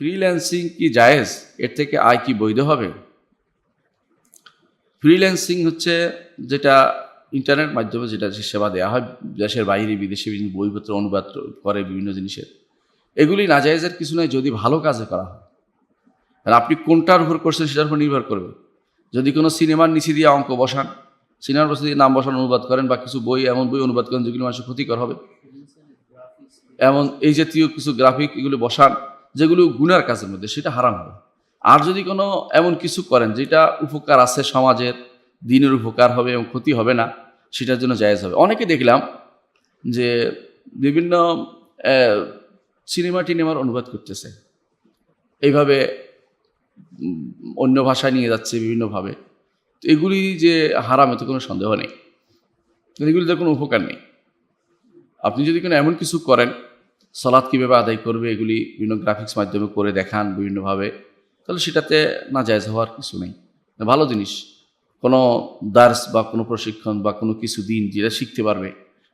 Freelancing কি জায়েজ? এর থেকে আয় কি বৈধ হবে? ফ্রিল্যান্সিং হচ্ছে যেটা ইন্টারনেট মাধ্যমে যেটা সেবা দেওয়া হয়, দেশের বাইরে বিদেশে বিভিন্ন বইপত্র, অনুবাদ করে বিভিন্ন জিনিসের। এগুলি নাজায়েজের কিছু নয় যদি ভালো কাজে করা হয়। আর আপনি কোনটার উপর করছেন সেটার উপর নির্ভর করবে। যদি কোনো সিনেমার নিচে দিয়ে অঙ্ক বসান, সিনেমার পাশে দিয়ে নাম বসান, অনুবাদ করেন বা কিছু বই, এমন বই অনুবাদ করেন যেগুলি মানুষের ক্ষতিকর হবে। এমন এই জাতীয় কিছু গ্রাফিক এগুলি বসান যেগুলো গুনার কাজের মধ্যে, সেটা হারাম হবে। আর যদি কোনো এমন কিছু করেন যেটা উপকার আছে সমাজের, দিনের উপকার হবে এবং ক্ষতি হবে না, সেটার জন্য জায়েজ হবে। অনেকে দেখলাম যে বিভিন্ন সিনেমা টিনেমার অনুবাদ করতেছে। এইভাবে অন্য ভাষায় নিয়ে যাচ্ছে বিভিন্নভাবে। তো এগুলি যে হারাম, এতে কোনো সন্দেহ নেই। এগুলিতে কোনো উপকার নেই। আপনি যদি কোনো এমন কিছু করেন সলাৎ কীভাবে আদায় করবে, এগুলি বিভিন্ন গ্রাফিক্স মাধ্যমে করে দেখান বিভিন্নভাবে। তাহলে সেটাতে না জায়জ হওয়ার কিছু নেই। ভালো জিনিস। কোনো দার্স বা কোনো প্রশিক্ষণ বা কোনো কিছু দিন যেটা শিখতে পারবে।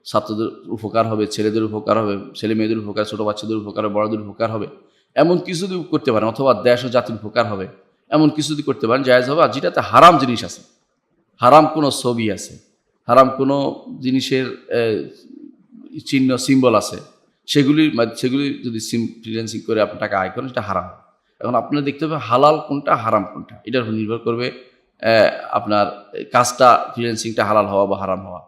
ছাত্রদের উপকার হবে, ছেলেদের উপকার হবে ছেলে মেয়েদের উপকার, ছোটো বাচ্চাদের উপকার হবে, বড়দের উপকার হবে। এমন কিছু যদি করতে পারেন, অথবা দেশ ও জাতির উপকার হবে, এমন কিছু যদি করতে পারেন, জায়জ হবে। আর যেটাতে হারাম জিনিস আছে, হারাম কোনো ছবি আছে, হারাম কোনো জিনিসের চিহ্ন সিম্বল আছে সেগুলির সেগুলি যদি সিম ফ্রিল্যান্সিং করে আপনি টাকা আয় করেন, সেটা হারাম। এখন আপনার দেখতে হবে হালাল কোনটা, হারাম কোনটা। এটার উপর নির্ভর করবে আপনার কাজটা ফ্রিল্যান্সিংটা হালাল হওয়া বা হারাম হওয়া।